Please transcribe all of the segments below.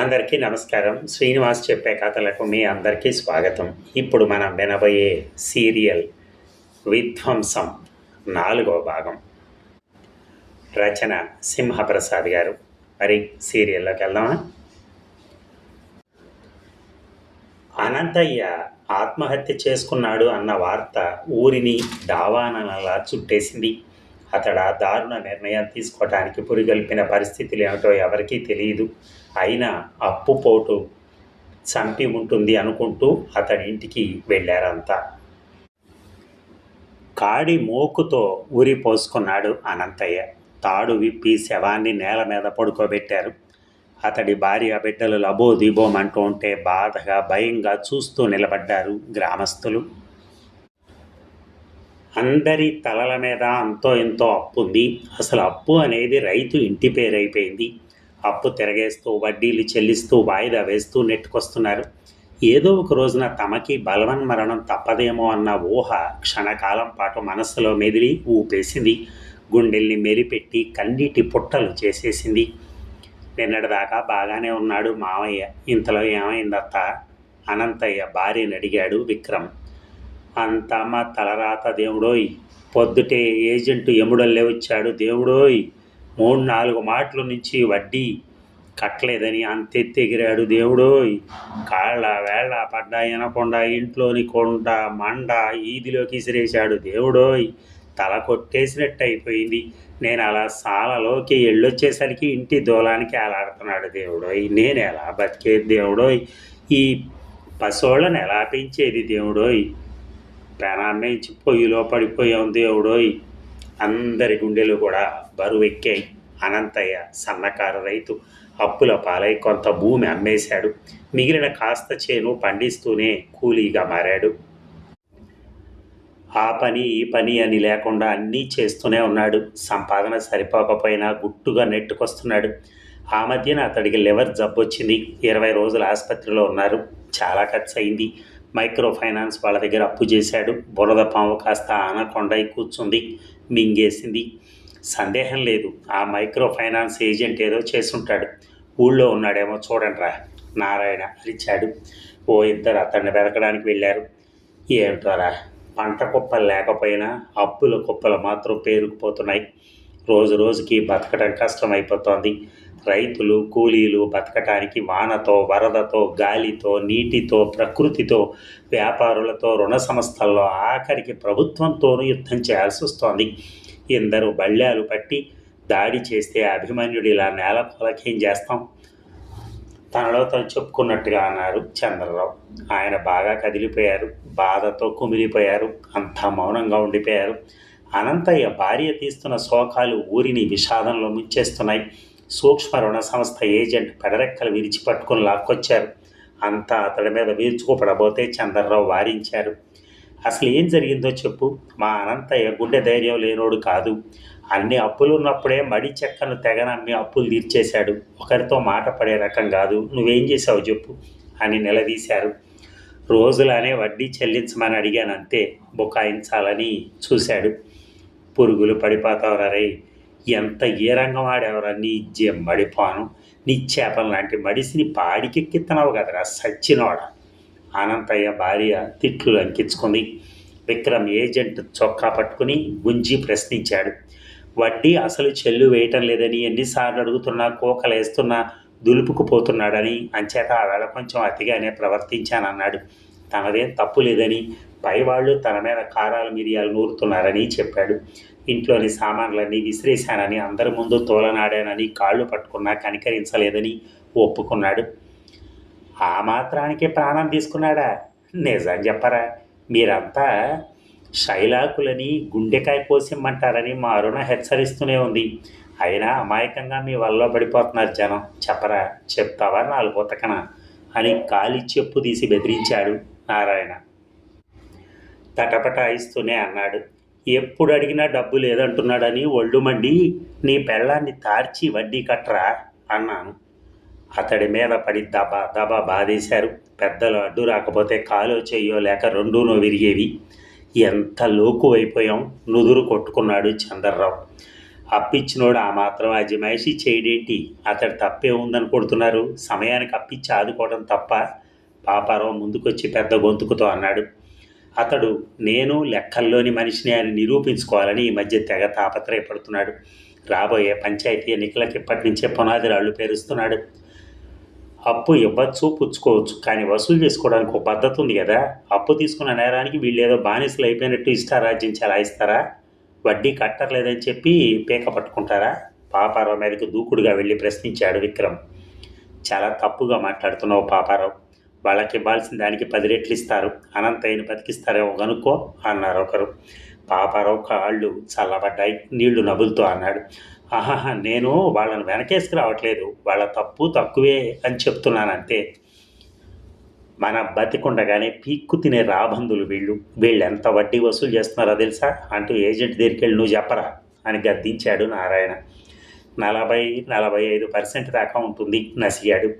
అందరికీ నమస్కారం. శ్రీనివాస్ చెప్పే కథలకు మీ అందరికీ స్వాగతం. ఇప్పుడు మనం వినబోయే సీరియల్ విధ్వంసం నాలుగవ భాగం. రచన సింహప్రసాద్ గారు. మరి సీరియల్లోకి వెళ్దామా? అనంతయ్య ఆత్మహత్య చేసుకున్నాడు అన్న వార్త ఊరిని దావానలా చుట్టేసింది. అతడు ఆ దారుణ నిర్ణయం తీసుకోవటానికి పురిగొల్పిన పరిస్థితులు ఏమిటో ఎవరికీ తెలియదు. అయినా అప్పు పోటు చంపి ఉంటుంది అనుకుంటూ అతడి ఇంటికి వెళ్ళారంతా. కాడి మోకుతో ఉరి పోసుకున్నాడు అనంతయ్య. తాడు విప్పి శవాన్ని నేల మీద పడుకోబెట్టారు. అతడి భార్య బిడ్డలు లబో దిబోమంటూ ఉంటే బాధగా భయంగా చూస్తూ నిలబడ్డారు గ్రామస్తులు. అందరి తలల మీద అంతో ఎంతో అప్పు ఉంది. అసలు అప్పు అనేది రైతు ఇంటి పేరైపోయింది. అప్పు తిరగేస్తూ వడ్డీలు చెల్లిస్తూ వాయిదా వేస్తూ నెట్టుకొస్తున్నారు. ఏదో ఒక రోజున తమకి బలవన్ మరణం తప్పదేమో అన్న ఊహ క్షణకాలం పాటు మనస్సులో మెదిలి ఊపేసింది. గుండెల్ని మెరిపెట్టి కన్నీటి పుట్టలు చేసేసింది. నిన్నటిదాకా బాగానే ఉన్నాడు మావయ్య ఇంతలో ఏమైందత్త? అనంతయ్య భార్యని అడిగాడు విక్రమ్. అంతా మా తలరాత దేవుడోయ్. పొద్దుటే ఏజెంటు ఎముడల్లే వచ్చాడు దేవుడోయ్. మూడు నాలుగు మాటల నుంచి వడ్డీ కట్టలేదని అంతెత్తెగిరాడు దేవుడోయ్. కాళ్ళ వేళ్ళ పడ్డా వినకుండా ఇంట్లోని కొండ మండ ఈదిలోకి ఇసిరేశాడు దేవుడోయ్. తల కొట్టేసినట్టు అయిపోయింది నేను అలా సాలలోకి వెళ్ళొచ్చేసరికి ఇంటి దూలానికి అలాడుతున్నాడు దేవుడోయ్. నేను ఎలా బతికేది దేవుడోయ్? ఈ పశువులను ఎలా పెంచేది దేవుడోయ్? ప్రాణాన్ని ఇచ్చి పొయ్యిలో పడిపోయాం దేవుడోయ్. అందరి గుండెలు కూడా బరువు ఎక్కాయి అనంతయ్య సన్నకారు రైతు. అప్పుల పాలై కొంత భూమి అమ్మేశాడు. మిగిలిన కాస్త చేను పండిస్తూనే కూలీగా మారాడు. ఆ పని ఈ పని అని లేకుండా అన్నీ చేస్తూనే ఉన్నాడు. సంపాదన సరిపోకపోయినా గుట్టుగా నెట్టుకొస్తున్నాడు. ఆ మధ్యన అతడికి లివర్ జబ్బు వచ్చింది ఇరవై రోజులు ఆసుపత్రిలో ఉన్నారు. చాలా ఖర్చు అయింది మైక్రో ఫైనాన్స్ వాళ్ళ దగ్గర అప్పు చేశాడు. బురద పాము కాస్త ఆనకొండై కూర్చుంది. మింగేసింది. సందేహం లేదు. ఆ మైక్రో ఫైనాన్స్ ఏజెంట్ ఏదో చేసుంటాడు. ఊళ్ళో ఉన్నాడేమో చూడండి రా నారాయణ అరిచాడు. ఓ ఇద్దరు అతన్ని వెతకడానికి వెళ్ళారు. ఏమిటోరా పంట కుప్పలు లేకపోయినా అప్పుల కుప్పలు మాత్రం పేరుకుపోతున్నాయి. రోజు రోజుకి బతకడం కష్టమైపోతోంది. రైతులు కూలీలు బతకటానికి వానతో వరదతో గాలితో నీటితో ప్రకృతితో వ్యాపారులతో రుణ సంస్థల్లో ఆఖరికి ప్రభుత్వంతోనూ యుద్ధం చేయాల్సి వస్తోంది. ఇందరూ బళ్ళ్యాలు పట్టి దాడి చేస్తే అభిమన్యుడు ఇలా నేల పొలకేం చేస్తాం? తనలో తను చెప్పుకున్నట్టుగా అన్నారు చంద్రరావు. ఆయన బాగా కదిలిపోయారు బాధతో కుమిలిపోయారు అంతా మౌనంగా ఉండిపోయారు. అనంతయ్య భార్య తీస్తున్న శోకాలు ఊరిని విషాదంలో ముంచేస్తున్నాయి. సూక్ష్మ రుణ సంస్థ ఏజెంట్ పెడరెక్కలు విరిచి పట్టుకుని లాక్కొచ్చారు. అంతా అతడి మీద వీల్చుకోపడబోతే చంద్రరావు వారించారు. అసలు ఏం జరిగిందో చెప్పు. మా అనంతయ్య గుండె ధైర్యం లేనోడు కాదు. అన్ని అప్పులు ఉన్నప్పుడే మడి చెక్కను తెగనమ్మి అప్పులు తీర్చేశాడు. ఒకరితో మాట పడే రకం కాదు. నువ్వేం చేసావు చెప్పు అని నిలదీశారు. రోజులానే వడ్డీ చెల్లించమని అడిగాను అంతే బుకాయించాలని చూశాడు. పురుగులు పడిపోతావు రే ఎంత ఏ రంగం ఆడేవరా? నీ మడిపాను నీ చేపల లాంటి మడిసిని పాడికెక్కిత్తనావు కదరా సచ్చినోడ. అనంతయ్య భార్య తిట్లు అంకించుకుంది. విక్రమ్ ఏజెంట్ చొక్కా పట్టుకుని గుంజి ప్రశ్నించాడు. వడ్డీ అసలు చెల్లు వేయటం లేదని ఎన్నిసార్లు అడుగుతున్నా కోకలేస్తున్నా దులుపుకుపోతున్నాడని అంచేత ఆవేళ కొంచెం అతిగానే ప్రవర్తించానన్నాడు. తనదేం తప్పు లేదని పైవాళ్ళు తన మీద కారాలు మిరియాలు నూరుతున్నారని చెప్పాడు. ఇంట్లోని సామాన్లన్నీ విసిరేశానని అందరి ముందు తోలనాడానని కాళ్ళు పట్టుకున్నా కనికరించలేదని ఒప్పుకున్నాడు. ఆ మాత్రానికి ప్రాణం తీసుకున్నాడా? నిజం చెప్పరా మీరంతా శైలాకులని గుండెకాయ కోసిమ్మంటారని మా అరుణ హెచ్చరిస్తూనే ఉంది. అయినా అమాయకంగా మీ వల్ల పడిపోతున్నారు జనం. చెప్పరా చెప్తావా నాలుగు ఉతకన అని కాలి చెప్పు తీసి బెదిరించాడు నారాయణ. తటపటాయిస్తూనే అన్నాడు. ఎప్పుడు అడిగినా డబ్బు లేదంటున్నాడని ఒళ్ళు మండి నీ పెళ్ళాన్ని తార్చి వడ్డీ కట్టరా? అన్నాను. అతడి మీద పడి దబా దబా బాధేశారు. పెద్దలు అడ్డు రాకపోతే కాలో చెయ్యో లేక రెండూనో విరిగేవి. ఎంత లోకు అయిపోయాం నుదురు కొట్టుకున్నాడు చంద్రరావు. అప్పిచ్చినోడు ఆ మాత్రం అజమాయిషి చేయడేంటి అతడు తప్పే ఉందని కొడుతున్నారు. సమయానికి అప్పిచ్చి ఆదుకోవడం తప్ప. పాపారావు ముందుకొచ్చి పెద్ద గొంతుకుతో అన్నాడు. అతడు నేను లెక్కల్లోని మనిషిని అని నిరూపించుకోవాలని ఈ మధ్య తెగ తాపత్రయపడుతున్నాడు. రాబోయే పంచాయతీ ఎన్నికలకు ఇప్పటి నుంచే పునాది రాళ్ళు పేరుస్తున్నాడు. అప్పు ఇవ్వచ్చు పుచ్చుకోవచ్చు కానీ వసూలు చేసుకోవడానికి ఒక పద్ధతి ఉంది కదా. అప్పు తీసుకున్న నేరానికి వీళ్ళు ఏదో బానిసలు అయిపోయినట్టు ఇష్టారాజ్యం చెలాయిస్తారా? వడ్డీ కట్టర్లేదని చెప్పి పీక పట్టుకుంటారా? పాపారావు మీదకి దూకుడుగా వెళ్ళి ప్రశ్నించాడు విక్రమ్. చాలా తప్పుగా మాట్లాడుతున్నావు పాపారావు. వాళ్ళకి ఇవ్వాల్సిన దానికి పది రెట్లు ఇస్తారు. అనంతయ్యని బతికిస్తారేమో కనుక్కో అన్నారు ఒకరు. పాపారావు కాళ్ళు చల్లబడ్డాయి. నీళ్ళు నవ్వులతో అన్నాడు. ఆహాహా నేను వాళ్ళని వెనకేసుకు రావట్లేదు. వాళ్ళ తప్పు తక్కువే అని చెప్తున్నాను అంతే మన బతికుండగానే పీక్కు తినే రాబందులు వీళ్ళు. వీళ్ళు ఎంత వడ్డీ వసూలు చేస్తున్నారో తెలుసా? అంటూ ఏజెంట్ దగ్గరికి వెళ్ళి నువ్వు చెప్పరా? అని గద్దించాడు నారాయణ. నలభై నలభై ఐదు పర్సెంట్ దాకా ఉంటుంది నసిగాడు.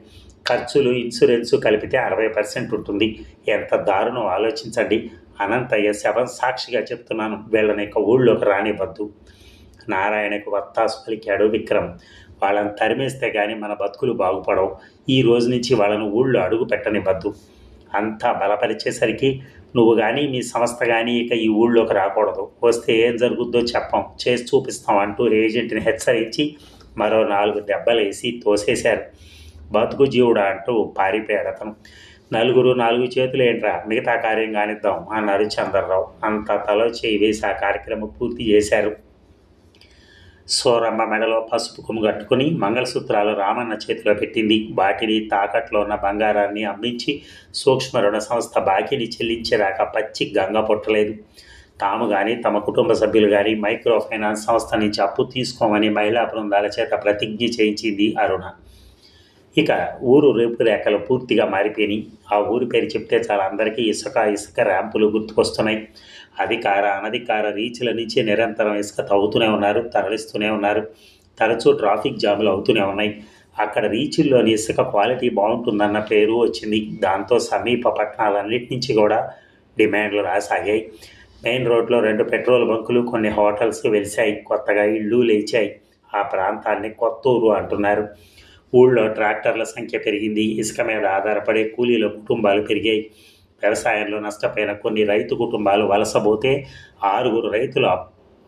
ఖర్చులు ఇన్సూరెన్సు కలిపితే అరవై పర్సెంట్ ఉంటుంది. ఎంత దారుణం ఆలోచించండి. అనంతయ్య శవం సాక్షిగా చెప్తున్నాను. వీళ్ళని యొక్క ఊళ్ళోకి రానివ్వద్దు. నారాయణకు వత్తాసు పలికాడు విక్రమ్. వాళ్ళని తరిమేస్తే కానీ మన బతుకులు బాగుపడవు. ఈ రోజు నుంచి వాళ్ళను ఊళ్ళో అడుగు పెట్టనివ్వద్దు. అంతా బలపరిచేసరికి నువ్వు కానీ మీ సంస్థ కానీ ఇక ఈ ఊళ్ళోకి రాకూడదు. వస్తే ఏం జరుగుద్దో చెప్పం. చేసి చూపిస్తాం అంటూ ఏజెంట్ని హెచ్చరించి మరో నాలుగు దెబ్బలేసి తోసేశారు. బతుకు జీవుడా అంటూ పారిపోయాడు అతను. నలుగురు నాలుగు చేతులు ఏంట్రా? మిగతా కార్యం కానిద్దాం అన్నారు చంద్రరావు. అంత తలో చేయి వేసి ఆ కార్యక్రమం పూర్తి చేశారు. సోరమ్మ మెడలో పసుపు కుమ్ము కట్టుకుని మంగళసూత్రాలు రామన్న చేతిలో పెట్టింది. వాటిని తాకట్లో ఉన్న బంగారాన్ని అమ్మించి సూక్ష్మ రుణ సంస్థ బాకీని చెల్లించేదాకా పచ్చి గంగ పొట్టలేదు. తాము కానీ తమ కుటుంబ సభ్యులు కానీ మైక్రో ఫైనాన్స్ సంస్థ నుంచి అప్పు తీసుకోమని మహిళా బృందాల చేత ప్రతిజ్ఞ చేయించింది అరుణ. ఇక ఊరు రేపు రేఖలు పూర్తిగా మారిపోయినాయి. ఆ ఊరి పేరు చెప్తే చాలా అందరికీ ఇసుక ఇసుక ర్యాంపులు గుర్తుకొస్తున్నాయి. అధికార అనధికార రీచ్ల నుంచి నిరంతరం ఇసుక తవ్వుతూనే ఉన్నారు తరలిస్తూనే ఉన్నారు. తరచూ ట్రాఫిక్ జాములు అవుతూనే ఉన్నాయి. అక్కడ రీచుల్లోని ఇసుక క్వాలిటీ బాగుంటుందన్న పేరు వచ్చింది. దాంతో సమీప పట్టణాలన్నిటి నుంచి కూడా డిమాండ్లు రాసాగాయి. మెయిన్ రోడ్లో రెండు పెట్రోల్ బంకులు కొన్ని హోటల్స్ వెలిశాయి. కొత్తగా ఇళ్ళు లేచాయి. ఆ ప్రాంతాన్ని కొత్తూరు అంటున్నారు. ఊళ్ళో ట్రాక్టర్ల సంఖ్య పెరిగింది. ఇసుక మీద ఆధారపడే కూలీల కుటుంబాలు పెరిగాయి. వ్యవసాయంలో నష్టపోయిన కొన్ని రైతు కుటుంబాలు వలసపోతే ఆరుగురు రైతులు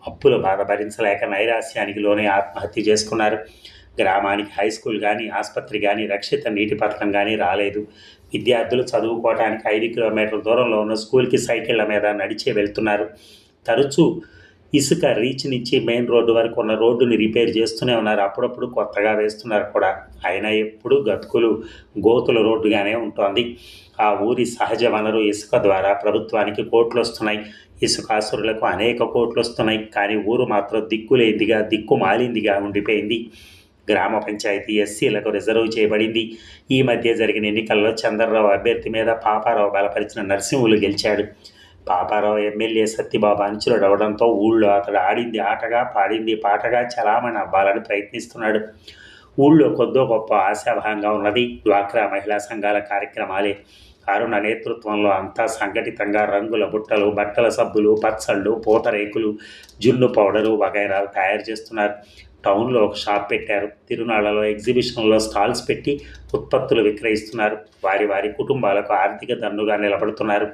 అప్పుల బాధ భరించలేక నైరాస్యానికి లోనే ఆత్మహత్య చేసుకున్నారు. గ్రామానికి హై స్కూల్ కానీ ఆసుపత్రి కానీ రక్షిత నీటి పథకం కానీ రాలేదు. విద్యార్థులు చదువుకోవడానికి ఐదు కిలోమీటర్ల దూరంలో ఉన్న స్కూల్కి సైకిళ్ళ మీద నడిచే వెళ్తున్నారు. తరచూ ఇసుక రీచ్ నుంచి మెయిన్ రోడ్డు వరకు ఉన్న రోడ్డుని రిపేర్ చేస్తూనే ఉన్నారు. అప్పుడప్పుడు కొత్తగా వేస్తున్నారు కూడా. అయినా ఎప్పుడు గతుకులు గోతుల రోడ్డుగానే ఉంటుంది. ఆ ఊరి సహజ వనరు ఇసుక ద్వారా ప్రభుత్వానికి కోట్లు వస్తున్నాయి ఇసుకాసురులకు అనేక కోట్లు వస్తున్నాయి కానీ ఊరు మాత్రం దిక్కులేందిగా దిక్కు మాలిందిగా ఉండిపోయింది. గ్రామ పంచాయతీ ఎస్సీలకు రిజర్వ్ చేయబడింది. ఈ మధ్య జరిగిన ఎన్నికల్లో చంద్రరావు అభ్యర్థి మీద పాపారావు బలపరిచిన నర్సింహులు గెలిచాడు. పాపారావు ఎమ్మెల్యే సత్యబాబు అంచులు అవడంతో ఊళ్ళో అతడు ఆడింది ఆటగా పాడింది పాటగా చలామణి అవ్వాలని ప్రయత్నిస్తున్నాడు. ఊళ్ళో కొద్దో గొప్ప ఆశాభాగంగా ఉన్నది డ్వాక్రా మహిళా సంఘాల కార్యక్రమాలే. అరుణ నేతృత్వంలో అంతా సంఘటితంగా రంగుల బుట్టలు బట్టల సబ్బులు పచ్చళ్ళు పూతరేకులు జున్ను పౌడరు వగైరాలు తయారు చేస్తున్నారు. టౌన్లో ఒక షాప్ పెట్టారు. తిరునాళ్ళలో ఎగ్జిబిషన్లో స్టాల్స్ పెట్టి ఉత్పత్తులు విక్రయిస్తున్నారు. వారి వారి కుటుంబాలకు ఆర్థిక దన్నుగా నిలబడుతున్నారు.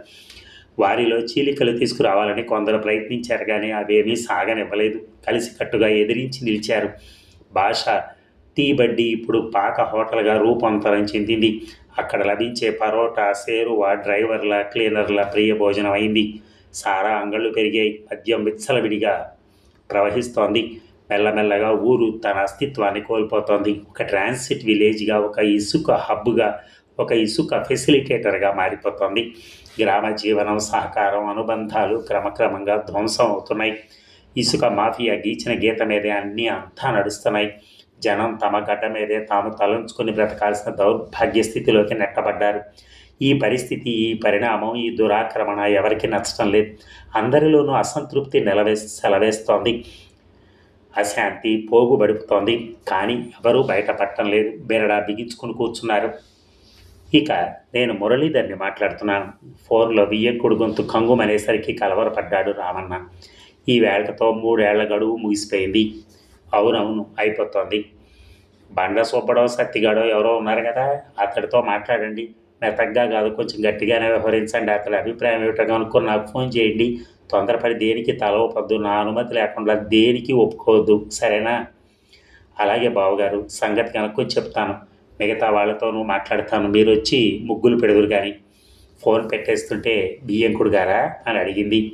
వారిలో చీలికలు తీసుకురావాలని కొందరు ప్రయత్నించారు కానీ అవేమీ సాగనివ్వలేదు. కలిసికట్టుగా ఎదిరించి నిలిచారు. భాష టీ బడ్డీ ఇప్పుడు పాక హోటల్గా రూపాంతరం చెందింది. అక్కడ లభించే పరోటా సేరువా డ్రైవర్ల క్లీనర్ల ప్రియ భోజనం అయింది. సారా అంగళ్ళు పెరిగాయి. మద్యం విచ్చలవిడిగా ప్రవహిస్తోంది. మెల్లమెల్లగా ఊరు తన అస్తిత్వాన్ని కోల్పోతోంది. ఒక ట్రాన్సిట్ విలేజ్గా ఒక ఇసుక హబ్గా ఒక ఇసుక ఫెసిలిటేటర్గా మారిపోతుంది. గ్రామ జీవనం సహకారం అనుబంధాలు క్రమక్రమంగా ధ్వంసం అవుతున్నాయి. ఇసుక మాఫియా గీచిన గీత మీదే అన్నీ అంతా నడుస్తున్నాయి. జనం తమ గడ్డ మీదే తాము తలంచుకుని బ్రతకాల్సిన దౌర్భాగ్య స్థితిలోకి నెట్టబడ్డారు. ఈ పరిస్థితి ఈ పరిణామం ఈ దురాక్రమణ ఎవరికి నచ్చడం లేదు. అందరిలోనూ అసంతృప్తి నిలవే సెలవేస్తోంది. అశాంతి పోగుబడుపుతోంది. కానీ ఎవరూ బయటపడటం లేదు. బెరడా బిగించుకుని కూర్చున్నారు. ఇక నేను మురళీధర్ని మాట్లాడుతున్నాను. ఫోన్లో వియ్యక్కుడు గొంతు కంగుమనేసరికి కలవరపడ్డాడు రామన్న. ఈ వేళతో మూడేళ్ళ గడువు ముగిసిపోయింది. అవునవును అయిపోతుంది. బండ సూపడో సత్తిగాడో ఎవరో ఉన్నారు కదా అతడితో మాట్లాడండి. మెతగ్గా కాదు కొంచెం గట్టిగానే వ్యవహరించండి. అతడి అభిప్రాయం ఏమిటో కనుక్కొని నాకు ఫోన్ చేయండి. తొందరపడి దేనికి తల ఒప్పొద్దు నా అనుమతి లేకుండా దేనికి ఒప్పుకోవద్దు సరేనా? అలాగే బావగారు సంగతి కనుక్కొని చెప్తాను. మిగతా వాళ్ళతోనూ మాట్లాడతాను. మీరు వచ్చి ముగ్గులు పెడుదురు కానీ ఫోన్ పెట్టేస్తుంటే బియ్యంకుడు గారా అని అడిగింది.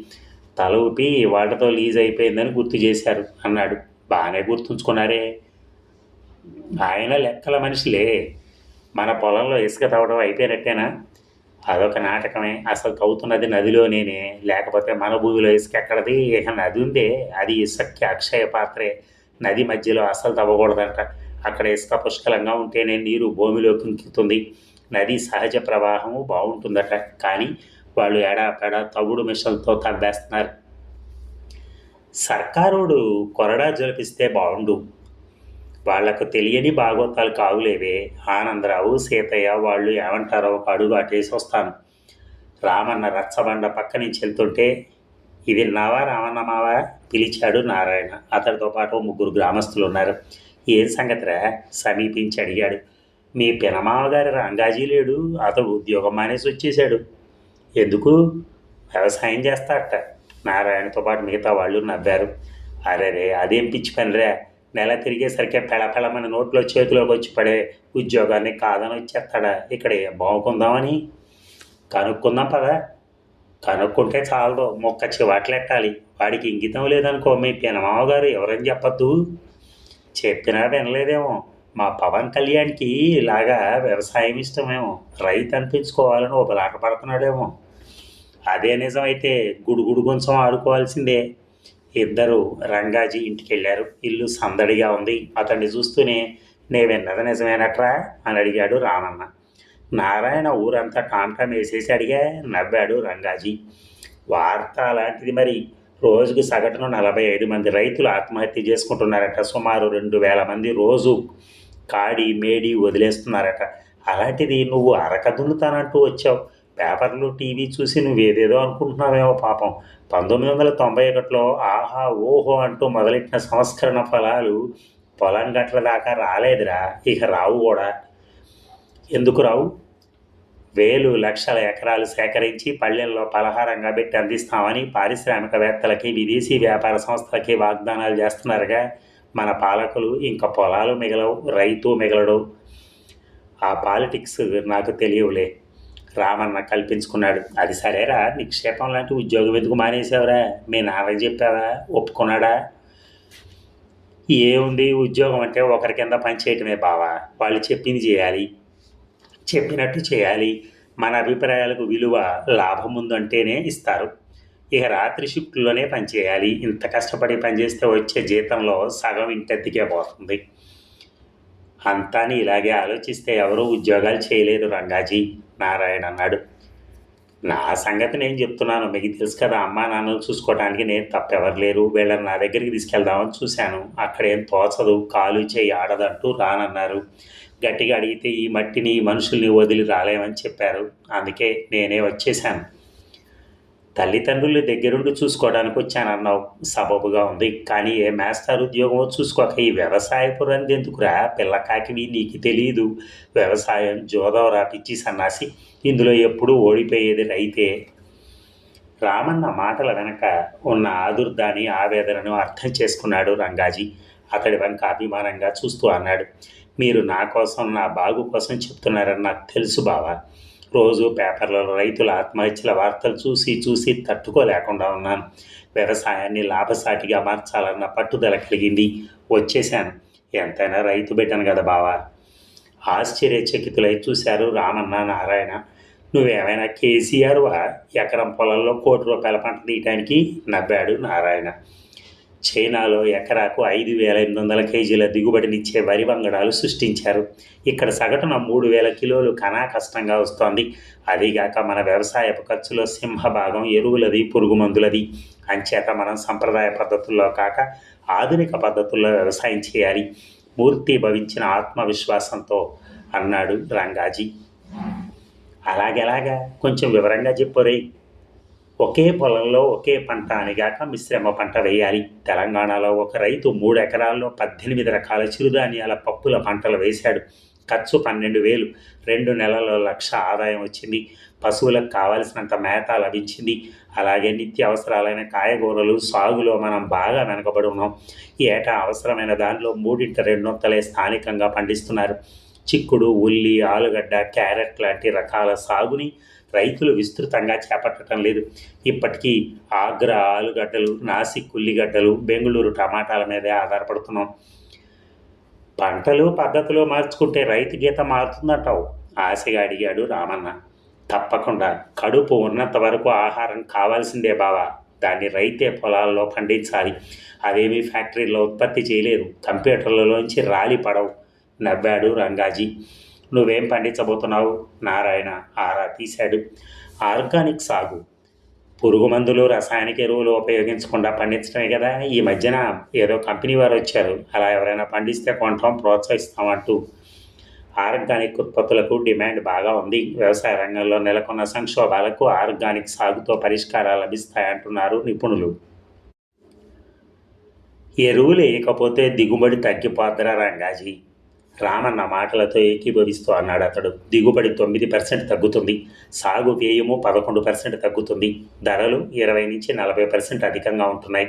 తల ఊపి వాళ్ళతో లీజ్ అయిపోయిందని గుర్తు చేశారు అన్నాడు. బాగానే గుర్తుంచుకున్నారే. ఆయన లెక్కల మనిషిలే. మన పొలంలో ఇసుక తవ్వడం అయిపోయినట్టేనా? అదొక నాటకమే. అసలు తవ్వుతున్నది నదిలోనేనే. లేకపోతే మన భూమిలో ఇసుక ఎక్కడది? నది ఉందే. అది ఇసుక్కి అక్షయ పాత్రే. నది మధ్యలో అసలు తవ్వకూడదంట. అక్కడ ఇసుక పుష్కలంగా ఉంటేనే నీరు భూమిలోకి ఇంకితుంది. నది సహజ ప్రవాహము బాగుంటుందట. కానీ వాళ్ళు ఎడాపెడా తవ్వుడు మిషన్లతో తవ్వేస్తున్నారు. సర్కారోడు కొరడా జలిపిస్తే బాగుండు. వాళ్ళకు తెలియని బాగోతాలు కావులేవే. ఆనందరావు సీతయ్య వాళ్ళు ఏమంటారో ఒక అడుగు అటేసి వస్తాను. రామన్న రచ్చబండ పక్క నుంచి వెళ్తుంటే ఇది నావా రామన్న మావా? పిలిచాడు నారాయణ. అతడితో పాటు ముగ్గురు గ్రామస్తులు ఉన్నారు. ఏం సంగతిరా? సమీపించి అడిగాడు. మీ పినమావగారి రంగాజీ లేడు అతడు ఉద్యోగం మానేసి వచ్చేశాడు. ఎందుకు? వ్యవసాయం చేస్తాడట నారాయణతో పాటు మిగతా వాళ్ళు నవ్వారు. అరే రే అదేం పిచ్చి పనిరా? నెల తిరిగేసరికి పెళపెళమని నోట్లో చేతిలోకి వచ్చి పడే ఉద్యోగాన్ని కాదని వచ్చేస్తాడా? ఇక్కడ బాగుకుందామని కనుక్కుందాం పదా. కనుక్కుంటే చాలదు. మొక్క చివాట్లెట్టాలి వాడికి ఇంగితం లేదనుకో మీ పినమామగారు ఎవరని చెప్పద్దు. చెప్పినా వినలేదేమో. మా పవన్ కళ్యాణ్కి ఇలాగా వ్యవసాయం ఇష్టమేమో. రైతు అనిపించుకోవాలని ఒక లాట పడుతున్నాడేమో అదే నిజమైతే గుడుగుడు కొంచెం ఆడుకోవాల్సిందే. ఇద్దరు రంగాజీ ఇంటికి వెళ్ళారు ఇల్లు సందడిగా ఉంది. అతన్ని చూస్తూనే నే విన్నది నిజమేనట్రా? అని అడిగాడు రామన్న. నారాయణ ఊరంతా టాంటం వేసేసి అడిగా నవ్వాడు రంగాజీ. వార్త అలాంటిది మరి. రోజుకు సగటున నలభై ఐదు మంది రైతులు ఆత్మహత్య చేసుకుంటున్నారట. సుమారు రెండు వేల మంది రోజు కాడి మేడి వదిలేస్తున్నారట. అలాంటిది నువ్వు అరకదున్నతానంటూ వచ్చావు. పేపర్లు టీవీ చూసి నువ్వేదేదో అనుకుంటున్నావేమో పాపం. పంతొమ్మిది వందల తొంభై ఒకటిలో ఆహా ఓహో అంటూ మొదలెట్టిన సంస్కరణ ఫలాలు పొలం గట్ల దాకా రాలేదురా. ఇక రావు కూడా. ఎందుకు రావు? వేలు లక్షల ఎకరాలు సేకరించి పల్లెల్లో పలహారంగా పెట్టి అందిస్తామని పారిశ్రామికవేత్తలకి విదేశీ వ్యాపార సంస్థలకి వాగ్దానాలు చేస్తున్నారుగా. మన పాలకులు ఇంకా పొలాలు మిగలవు రైతు మిగలడు. ఆ పాలిటిక్స్ నాకు తెలియవులే. రామన్న కల్పించుకున్నాడు. అది సరేరా నిక్షేపం లాంటి ఉద్యోగం ఎందుకు మానేసావురా మీ నాన్నకి చెప్పావా? ఒప్పుకున్నాడా? ఏముంది? ఉద్యోగం అంటే ఒకరి కింద పని చేయటమే బావా. వాళ్ళు చెప్పింది చేయాలి. చెప్పినట్టు చేయాలి. మన అభిప్రాయాలకు విలువ లాభం ఉందంటేనే ఇస్తారు. ఇక రాత్రి షిఫ్ట్లోనే పనిచేయాలి ఇంత కష్టపడి పనిచేస్తే వచ్చే జీతంలో సగం ఇంటెత్తికే పోతుంది. అంతాని ఇలాగే ఆలోచిస్తే ఎవరూ ఉద్యోగాలు చేయలేరు రంగాజీ నారాయణ అన్నాడు. నా సంగతి నేను చెప్తున్నాను. మీకు తెలుసు కదా అమ్మా నాన్నలు చూసుకోవడానికి నేను తప్పెవరు లేరు. వీళ్ళని నా దగ్గరికి తీసుకెళ్దామని చూశాను. అక్కడేం తోచదు. కాలు చేయి ఆడదంటూ రానన్నారు. గట్టిగా అడిగితే ఈ మట్టిని ఈ మనుషుల్ని వదిలి రాలేమని చెప్పారు. అందుకే నేనే వచ్చేసాను తల్లిదండ్రులు దగ్గరుండి చూసుకోవడానికి వచ్చానన్నావు. సబబుగా ఉంది. కానీ ఏ మేస్తారు ఉద్యోగమో చూసుకోక ఈ వ్యవసాయపు రంది ఎందుకురా? పిల్లకాకివి నీకు తెలియదు వ్యవసాయం జోదవరా పిచ్చి సన్నాసి. ఇందులో ఎప్పుడూ ఓడిపోయేది రైతే. రామన్న మాటల వెనక ఉన్న ఆదుర్దాని ఆవేదనను అర్థం చేసుకున్నాడు రంగాజీ. అతడి వెనక అభిమానంగా చూస్తూ అన్నాడు. మీరు నా కోసం నా బాగు కోసం చెప్తున్నారని నాకు తెలుసు బావా. రోజు పేపర్లలో రైతుల ఆత్మహత్యల వార్తలు చూసి చూసి తట్టుకోలేకుండా ఉన్నాను. వ్యవసాయాన్ని లాభసాటిగా మార్చాలన్న పట్టుదల కలిగింది. వచ్చేశాను. ఎంతైనా రైతు బిడ్డను కదా బావా. ఆశ్చర్యచకితులై చూశారు రామన్న నారాయణ. నువ్వేమైనా కేసీఆర్వా? ఎకరం పొలంలో కోటి రూపాయల పంట తీయటానికి నవ్వాడు నారాయణ. చైనాలో ఎకరాకు ఐదు వేల ఎనిమిది వందల కేజీల దిగుబడినిచ్చే వరి వంగడాలు సృష్టించారు. ఇక్కడ సగటున మూడు వేల కిలోలు కనా కష్టంగా వస్తోంది. అదిగాక మన వ్యవసాయపు ఖర్చులో సింహభాగం ఎరువులది పురుగు మందులది అంచేత మనం సంప్రదాయ పద్ధతుల్లో కాక ఆధునిక పద్ధతుల్లో వ్యవసాయం చేయాలి. మూర్తి భవించిన ఆత్మవిశ్వాసంతో అన్నాడు రంగాజీ. అలాగెలాగా? కొంచెం వివరంగా చెప్పురే ఒకే పొలంలో ఒకే పంట అనిగాక మిశ్రమ పంట వేయాలి. తెలంగాణలో ఒక రైతు మూడు ఎకరాల్లో పద్దెనిమిది రకాల చిరుధాన్యాల పప్పుల పంటలు వేశాడు. ఖర్చు పన్నెండు వేలు. రెండు నెలల్లో లక్ష ఆదాయం వచ్చింది. పశువులకు కావలసినంత మేత లభించింది. అలాగే నిత్య అవసరాలైన కాయగూరలు సాగులో మనం బాగా వెనకబడి ఉన్నాం. ఈ ఏటా అవసరమైన దానిలో మూడింట రెండొంతలే స్థానికంగా పండిస్తున్నారు. చిక్కుడు ఉల్లి ఆలుగడ్డ క్యారెట్ లాంటి రకాల సాగుని రైతులు విస్తృతంగా చేపట్టడం లేదు. ఇప్పటికీ ఆగ్రా ఆలుగడ్డలు నాసిక్ ఉల్లిగడ్డలు బెంగళూరు టమాటాల మీదే ఆధారపడుతున్నాం. పంటలు పద్ధతులు మార్చుకుంటే రైతు గీత మారుతుందంటావు ఆశగా అడిగాడు రామన్న. తప్పకుండా కడుపు ఉన్నంత వరకు ఆహారం కావాల్సిందే బావా. దాన్ని రైతే పొలాల్లో పండించాలి. అదేమీ ఫ్యాక్టరీలో ఉత్పత్తి చేయలేరు కంప్యూటర్లలోంచి రాలి పడవు నవ్వాడు రంగాజీ. నువ్వేం పండించబోతున్నావు? నారాయణ ఆరా తీశాడు. ఆర్గానిక్ సాగు. పురుగు మందులు రసాయనిక ఎరువులు ఉపయోగించకుండా పండించడమే కదా. ఈ మధ్యన ఏదో కంపెనీ వారు వచ్చారు. అలా ఎవరైనా పండిస్తే కొంటాం ప్రోత్సహిస్తాం అంటూ ఆర్గానిక్ ఉత్పత్తులకు డిమాండ్ బాగా ఉంది. వ్యవసాయ రంగంలో నెలకొన్న సంక్షోభాలకు ఆర్గానిక్ సాగుతో పరిష్కారాలు లభిస్తాయంటున్నారు నిపుణులు. ఎరువులు వేయకపోతే దిగుబడి తగ్గిపోద్దరా రంగాజీ. రామన్న మాటలతో ఏకీభవిస్తూ అన్నాడు అతడు. దిగుబడి తొమ్మిది పర్సెంట్ తగ్గుతుంది. సాగు వ్యయము పదకొండు పర్సెంట్ తగ్గుతుంది. ధరలు ఇరవై నుంచి నలభై పర్సెంట్ అధికంగా ఉంటున్నాయి.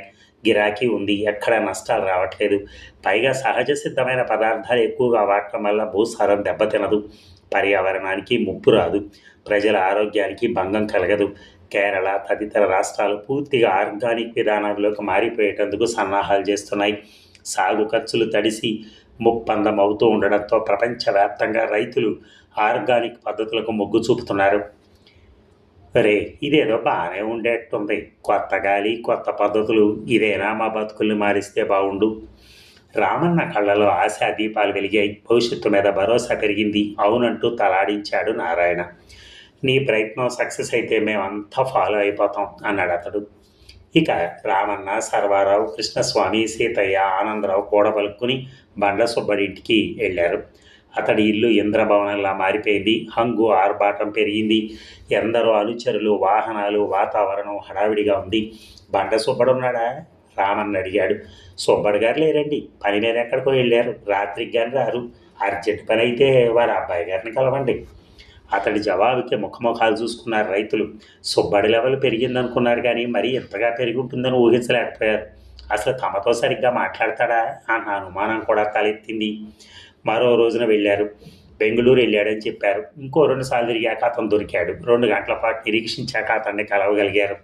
గిరాకీ ఉంది. ఎక్కడ నష్టాలు రావట్లేదు. పైగా సహజ సిద్ధమైన పదార్థాలు ఎక్కువగా వాడటం వల్ల భూసారం దెబ్బతినదు. పర్యావరణానికి ముప్పు రాదు. ప్రజల ఆరోగ్యానికి భంగం కలగదు. కేరళ తదితర రాష్ట్రాలు పూర్తిగా ఆర్గానిక్ విధానాల్లోకి మారిపోయేటందుకు సన్నాహాలు చేస్తున్నాయి. సాగు ఖర్చులు తడిసి ముప్పందం అవుతూ ఉండడంతో ప్రపంచవ్యాప్తంగా రైతులు ఆర్గానిక్ పద్ధతులకు మొగ్గు చూపుతున్నారు. రే ఇదేదో బాగానే ఉండేట్టుంది. కొత్త గాలి కొత్త పద్ధతులు ఇదేనా మా బతుకుల్ని మారిస్తే బాగుండు రామన్న కళ్ళలో ఆశా దీపాలు వెలిగాయి. భవిష్యత్తు మీద భరోసా పెరిగింది. అవునంటూ తలాడించాడు నారాయణ. నీ ప్రయత్నం సక్సెస్ అయితే మేమంతా ఫాలో అయిపోతాం అన్నాడు అతడు ఇక రామన్న సర్వారావు కృష్ణస్వామి సీతయ్య ఆనందరావు కూడ పలుక్కుని బండ్ల సుబ్బడింటికి వెళ్ళారు. అతడి ఇల్లు ఇంద్రభవనంలా మారిపోయింది. హంగు ఆర్భాటం పెరిగింది. ఎందరో అనుచరులు వాహనాలు వాతావరణం హడావిడిగా ఉంది. బండ సుబ్బడున్నాడా? రామన్న అడిగాడు. సుబ్బడు గారు లేరండి. పని మీద ఎక్కడికో వెళ్ళారు. రాత్రికి కానీ రారు. అర్జెంట్ పని అయితే వారి అబ్బాయి గారిని కలవండి. అతడి జవాబుకి ముఖముఖాలు చూసుకున్నారు రైతులు. సుబ్బడి లెవెల్ పెరిగిందనుకున్నారు కానీ మరీ ఇంతగా పెరిగి ఉంటుందని ఊహించలేకపోయారు. అసలు తమతో సరిగ్గా మాట్లాడతాడా? అన్న అనుమానం కూడా తలెత్తింది. మరో రోజున వెళ్ళారు. బెంగళూరు వెళ్ళాడని చెప్పారు. ఇంకో రెండు సార్లు తిరిగాక అతను దొరికాడు. రెండు గంటల పాటు నిరీక్షించాక అతన్ని కలవగలిగారు.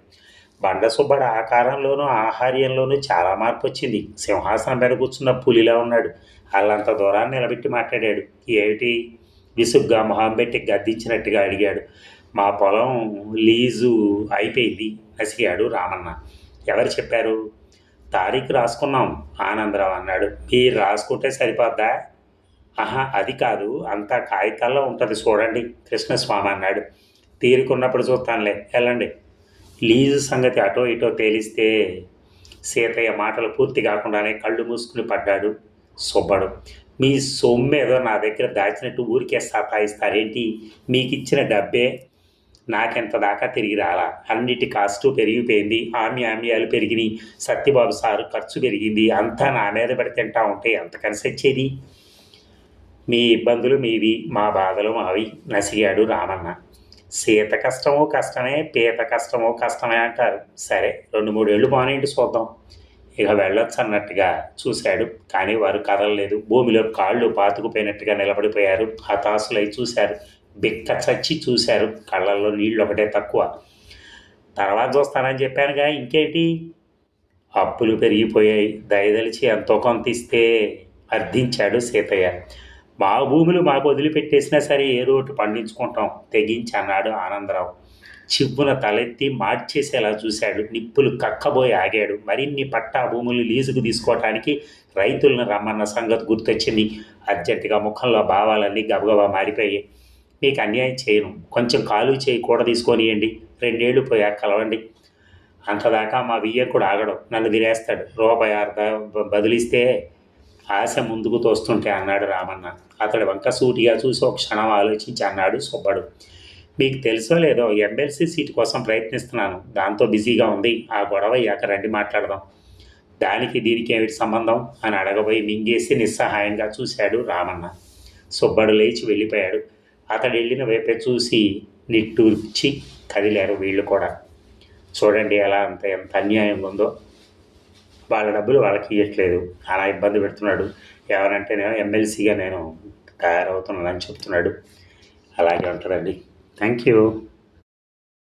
బండ సుబ్బడ ఆకారంలోనూ ఆహార్యంలోనూ చాలా మార్పు వచ్చింది. సింహాసనం మీద కూర్చున్న పులిలా ఉన్నాడు. వాళ్ళంత దూరాన్ని నిలబెట్టి మాట్లాడాడు. ఏమిటి? విసుగ్గా మొహం పెట్టి గద్దించినట్టుగా అడిగాడు. మా పొలం లీజు అయిపోయింది నసిగాడు రామన్న. ఎవరు చెప్పారు? తారీఖు రాసుకున్నాం ఆనందరావు అన్నాడు. మీరు రాసుకుంటే సరిపోద్దా? ఆహా అది కాదు అంతా కాగితాల్లో ఉంటుంది చూడండి కృష్ణస్వామి అన్నాడు. తీరుకున్నప్పుడు చూస్తానులే వెళ్ళండి. లీజు సంగతి అటో ఇటో తేలిస్తే సీతయ్య మాటలు పూర్తి కాకుండానే కళ్ళు మూసుకుని పడ్డాడు సుబ్బడు. మీ సొమ్ము మీద నా దగ్గర దాచినట్టు ఊరికే సతాయిస్తారేంటి? మీకు ఇచ్చిన డబ్బే నాకెంత దాకా తిరిగి రాలా? అన్నిటి కాస్టు పెరిగిపోయింది ఆమె ఆమ్యాలు పెరిగినాయి సత్యబాబు సారు ఖర్చు పెరిగింది అంతా నా మీద పడి తింటా ఉంటే ఎంత కలిసి వచ్చేది మీ ఇబ్బందులు మీవి మా బాధలు మావి నసిగాడు రామన్న. సీత కష్టమో కష్టమే పీత కష్టమో కష్టమే అంటారు. సరే రెండు మూడేళ్ళు బాగానేంటి చూద్దాం. ఇక వెళ్ళొచ్చు అన్నట్టుగా చూశాడు. కానీ వారు కదలలేదు. భూమిలో కాళ్ళు పాతుకుపోయినట్టుగా నిలబడిపోయారు. హతాశులై చూశారు. బిక్క చచ్చి చూశారు. కళ్ళల్లో నీళ్ళు ఒకటే తక్కువ. తర్వాత చూస్తానని చెప్పానుగా ఇంకేంటి? అప్పులు పెరిగిపోయాయి. దయదలిచి ఎంతో కొంత ఇస్తే అర్థించాడు సీతయ్య. మా భూములు మాకు వదిలిపెట్టేసినా సరే ఏ రోడ్డు పండించుకుంటాం. తెగించి అన్నాడు ఆనందరావు. చివ్వున తలెత్తి మార్చేసేలా చూశాడు. నిప్పులు కక్కబోయి ఆగాడు. మరిన్ని పట్టా భూములు లీజుకు తీసుకోవటానికి రైతులను రమ్మన్న సంగతి గుర్తొచ్చింది. అర్జెంటుగా ముఖంలో భావాలన్నీ గబగబా మారిపోయాయి. మీకు అన్యాయం చేయను. కొంచెం కాలు చేయి కూడా తీసుకొనియండి. రెండేళ్ళు పోయాక కలవండి. అంతదాకా మా వియ్యకుడు ఆగడం. నన్ను తినేస్తాడు రూపాయి అర్ధ బదిలిస్తే ఆశ ముందుకు తోస్తుంటే అన్నాడు రామన్న. అతడు వంక సూటిగా చూసి ఒక క్షణం ఆలోచించి అన్నాడు సుబ్బడు. మీకు తెలుసో లేదో ఎమ్మెల్సీ సీటు కోసం ప్రయత్నిస్తున్నాను. దాంతో బిజీగా ఉంది. ఆ గొడవ అయ్యాక రండి మాట్లాడదాం. దానికి దీనికి ఏమిటి సంబంధం? అని అడగబోయి మింగేసి నిస్సహాయంగా చూశాడు రామన్న. సుబ్బడు లేచి వెళ్ళిపోయాడు. అతడు వెళ్ళిన వైపే చూసి నిట్టూర్చి కదిలారు వీళ్ళు కూడా. చూడండి ఎలా అంత ఎంత అన్యాయం ఉందో. వాళ్ళ డబ్బులు వాళ్ళకి ఇవ్వట్లేదు అలా ఇబ్బంది పెడుతున్నాడు. ఎవరంటే నేను ఎమ్మెల్సీగా నేను తయారవుతున్నానని చెప్తున్నాడు. అలాగే ఉంటుందండి Thank you.